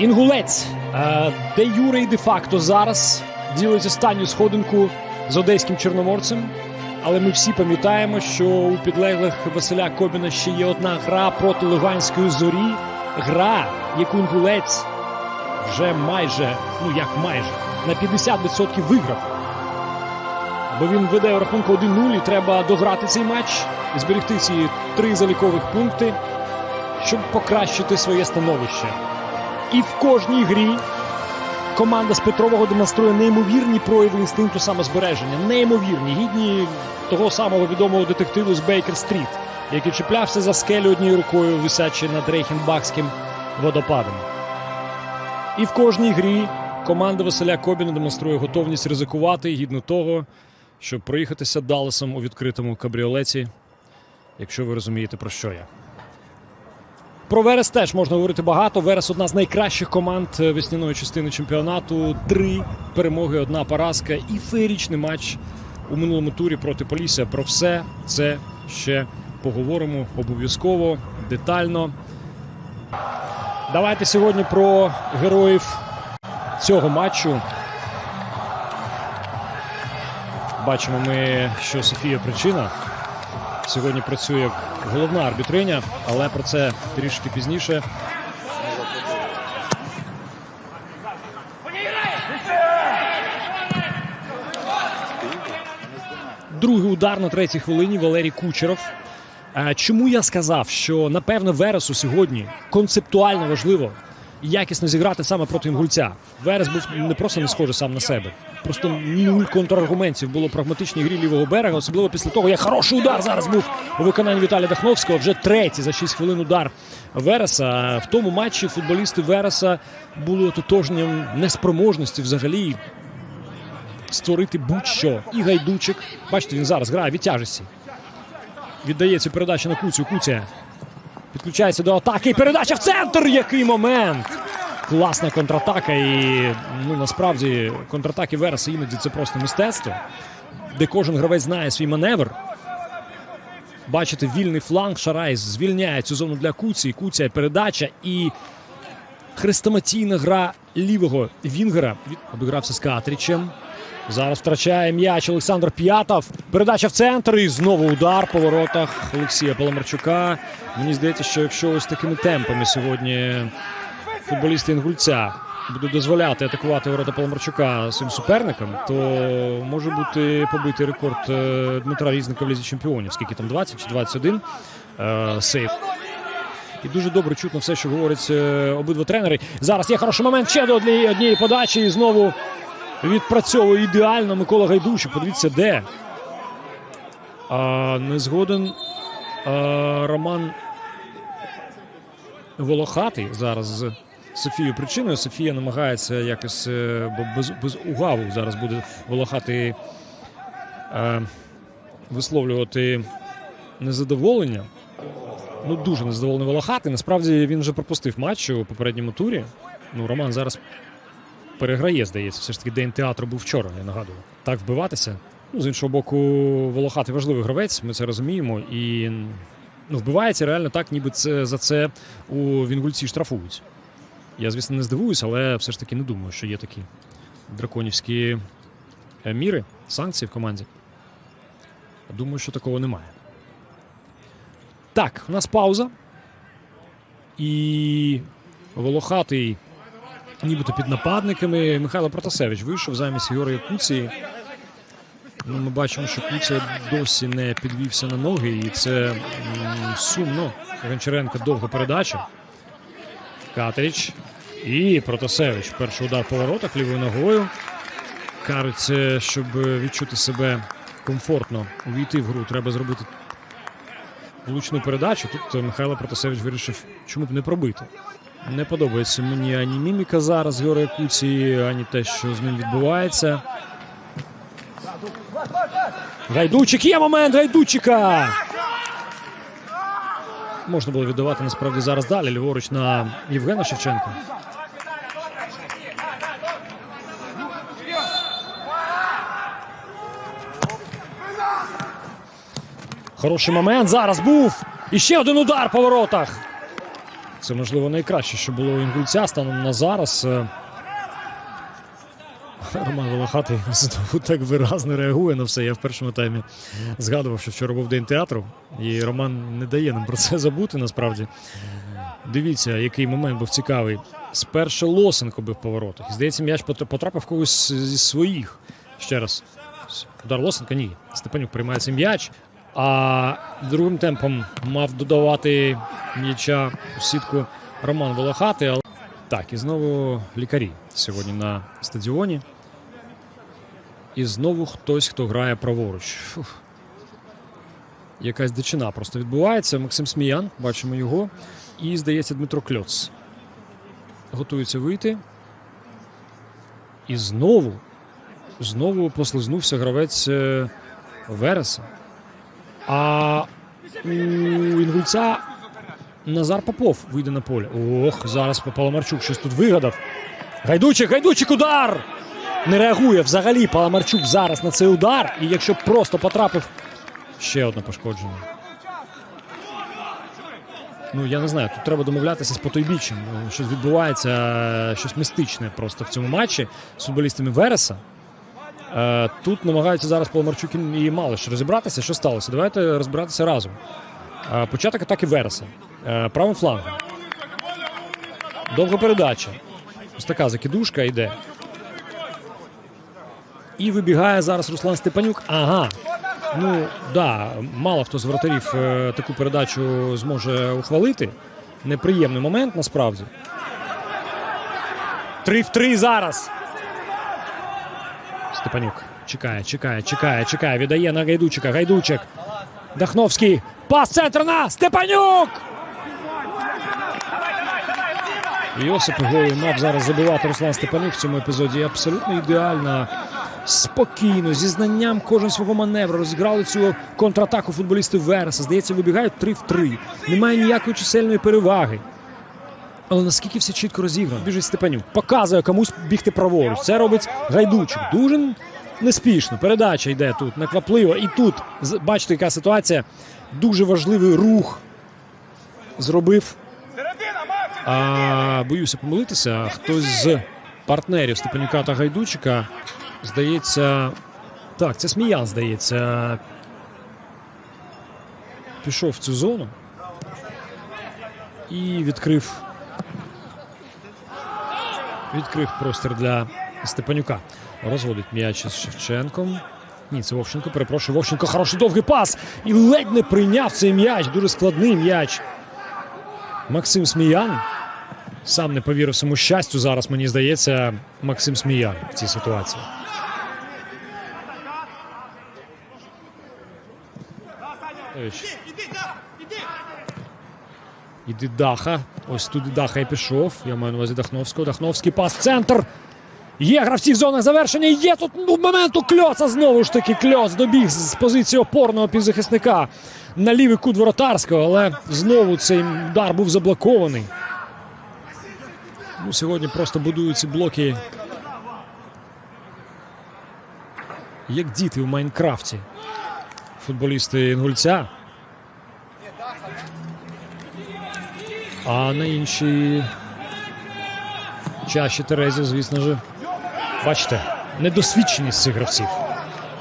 Інгулець, е, де Юре і де-факто зараз ділить останню сходинку з одеським чорноморцем. Але ми всі пам'ятаємо, що у підлеглих Василя Кобіна ще є одна гра проти Луганської зорі. Гра, яку інгулець вже майже, ну як майже, на 50% виграв. Бо він веде рахунку 1-0 і треба дограти цей матч і зберегти ці три залікових пункти, щоб покращити своє становище. І в кожній грі команда з Петрового демонструє неймовірні прояви інстинкту самозбереження. Неймовірні, гідні того самого відомого детективу з Бейкер Стріт, який чіплявся за скелю однією рукою, висячи над Рейхенбахським водопадом. І в кожній грі команда Василя Кобіна демонструє готовність ризикувати гідно того, щоб проїхатися Далласом у відкритому кабріолеті, якщо ви розумієте, про що я. Про Верес теж можна говорити багато. Верес одна з найкращих команд е, весняної частини чемпіонату. Три перемоги, одна поразка і феєрічний матч у минулому турі проти Полісся. Про все це ще поговоримо обов'язково, детально. Давайте сьогодні про героїв цього матчу. Бачимо ми, що Софія Причина сьогодні працює як головна арбітриня, але про це трішки пізніше. Другий удар на третій хвилині Валерій Кучеров. Е, Чому я сказав, що напевно Вересу сьогодні концептуально важливо якісно зіграти саме проти інгульця. Верес був не просто не схожий сам на себе. Просто нуль контраргументів було прагматичній грі лівого берега, особливо після того, як хороший удар зараз був у виконанні Віталія Дахновського. Вже третій за 6 хвилин удар Вереса. В тому матчі футболісти Вереса були ототожненням неспроможності взагалі створити будь-що. І гайдучик. Бачите, він зараз грає від тяжесті. Віддає цю передачу на Куцю. Куця підключається до атаки. Передача в центр. Який момент! Класна контратака. І ну насправді контратаки Вереса іноді це просто мистецтво, де кожен гравець знає свій маневр. Бачите, вільний фланг. Шарайс звільняє цю зону для Куці. Куця передача і хрестоматійна гра лівого Вінгера. Обігрався з Катрічем. Зараз втрачає м'яч Олександр П'ятов. Передача в центр і знову удар по воротах Олексія Паламарчука. Мені здається, що якщо ось такими темпами сьогодні футболісти Інгульця будуть дозволяти атакувати ворота Паламарчука своїм суперникам, то може бути побитий рекорд е, Дмитра Різника в лізі чемпіонів. Скільки там 20 чи 21 е, сейв. І дуже добре чутно все, що говорять е, обидва тренери. Зараз є хороший момент ще до однієї подачі. І знову відпрацьовує ідеально Микола Гайдущик. Подивіться, де. А, не згоден а, Роман Волохатий зараз з Софією причиною. Софія намагається якось, е, бо без, без угаву зараз буде Волохатий е, висловлювати незадоволення. Ну, дуже незадоволений Волохатий. Насправді він вже пропустив матч у попередньому турі. Ну, Роман зараз переграє, здається. Все ж таки день театру був вчора, я нагадую. Так вбиватися. Ну, з іншого боку, Волохатий важливий гравець, ми це розуміємо. І ну, вбивається реально так, ніби це за це у Вінгульці штрафують. Я, звісно, не здивуюсь, але все ж таки не думаю, що є такі драконівські е, міри, санкції в команді. Думаю, що такого немає. Так, у нас пауза. І Волохатий, нібито під нападниками. Михайло Протасевич вийшов замість Георгія Куці. Ну, ми бачимо, що Куця досі не підвівся на ноги, і це сумно. Гончаренко довга передача. Катріч. І Протасевич. Перший удар по воротах лівою ногою. Кажеться, щоб відчути себе комфортно, увійти в гру, треба зробити влучну передачу. Тут Михайло Протасевич вирішив, чому б не пробити. Не подобається мені ані міміка зараз Георгія Куці, ані те, що з ним відбувається. Гайдучик є момент Гайдучика. Можна було віддавати насправді зараз далі. Ліворуч на Євгена Шевченка. Хороший момент зараз був. І ще один удар по воротах. Це можливо найкраще, що було у інгульця станом на зараз. Роман Волохатий так виразно реагує на все. Я в першому таймі згадував, що вчора був день театру, і Роман не дає нам про це забути насправді. Дивіться, який момент був цікавий. Спершу Лосенко бив по воротах. І, Здається, м'яч потр- потрапив когось зі своїх. Ще раз. Удар Лосенка ні. Степанюк приймає цей м'яч. А другим темпом мав додавати м'яча у сітку Роман Волохатий. Але... Так, і знову лікарі сьогодні на стадіоні. І знову хтось, хто грає праворуч. Фух. Якась дичина просто відбувається. Максим Сміян, бачимо його. І, здається, Дмитро Кльоц. Готується вийти. І знову, знову послизнувся гравець е, Вереса. А у інгульця Назар Попов вийде на поле. Ох, зараз Паламарчук щось тут вигадав. Гайдучик, гайдучик, удар! Не реагує взагалі Паламарчук зараз на цей удар. І якщо просто потрапив. Ще одне пошкодження. Ну, я не знаю, тут треба домовлятися з потойбіччям. Щось відбувається, щось містичне просто в цьому матчі з футболістами Вереса. Е, Тут намагаються зараз Паламарчук і Малиш розібратися, що сталося. Давайте розбиратися разом. Е, Початок атаки Вереса. Е, Правим флангом. Довга передача. Ось така закидушка йде. І вибігає зараз Руслан Степанюк. Ага. Ну, да, мало хто з воротарів е, таку передачу зможе ухвалити. Неприємний момент насправді. Три в три зараз. Степанюк чекає, чекає, чекає, чекає. Віддає на Гайдучика. Гайдучик. Дахновський. Пас центр на Степанюк! Йосип Голий мав зараз забивати Руслан Степанюк в цьому епізоді. Абсолютно ідеально, спокійно, зі знанням кожен свого маневру розіграли цю контратаку футболісти Вереса. Здається, вибігають 3 в 3. Немає ніякої чисельної переваги. Але наскільки все чітко розіграно, біжить Степанюк, показує комусь бігти праворуч. Це робить Гайдучик. Дуже неспішно. Передача йде тут, наквапливо. І тут, бачите, яка ситуація. Дуже важливий рух зробив. А, боюся помилитися. Хтось з партнерів Степанюка та Гайдучика, здається. Так, це Сміян, здається. Пішов в цю зону і відкрив. Відкрив простір для Степанюка. Розводить м'яч із Шевченком. Ні, це Вовченко. Перепрошую, Вовченко. Хороший довгий пас. І ледь не прийняв цей м'яч. Дуже складний м'яч. Максим Сміян. Сам не повірив своєму щастю. Зараз мені здається, Максим Сміян в цій ситуації. Ось. Іди Даха. Ось туди Даха і пішов. Я маю на увазі Дахновського. Дахновський пас в центр. Є гравці в зонах завершення. Є тут ну, моменту кльоца. Знову ж таки кльоц добіг з позиції опорного півзахисника на лівий кут воротарського, але знову цей удар був заблокований. Ну, сьогодні просто будують ці блоки. Як діти в Майнкрафті. Футболісти Інгульця. А на іншій чаші Терезі, звісно ж. Бачите, недосвідченість цих гравців.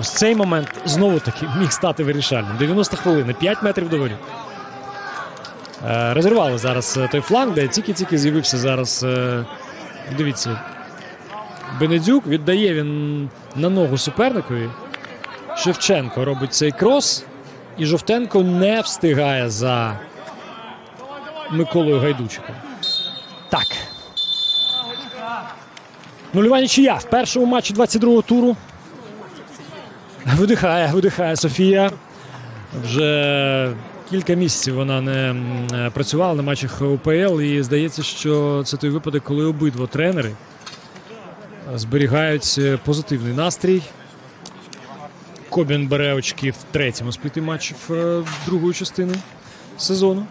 Ось цей момент знову таки міг стати вирішальним. 90 хвилин, 5 метрів до воріт. Е, Розірвали зараз е, той фланг, де тільки-тільки з'явився зараз. е, Дивіться. Бенедюк віддає він на ногу суперникові. Шевченко робить цей крос, і Жовтенко не встигає за Миколою Гайдучиком. Так. Нульова нічия в першому матчі 22-го туру. Видихає, видихає Софія. Вже кілька місяців вона не працювала на матчах УПЛ, і здається, що це той випадок, коли обидва тренери зберігають позитивний настрій. Кобін бере очки в третьому спліті матчів е, другої частини сезону.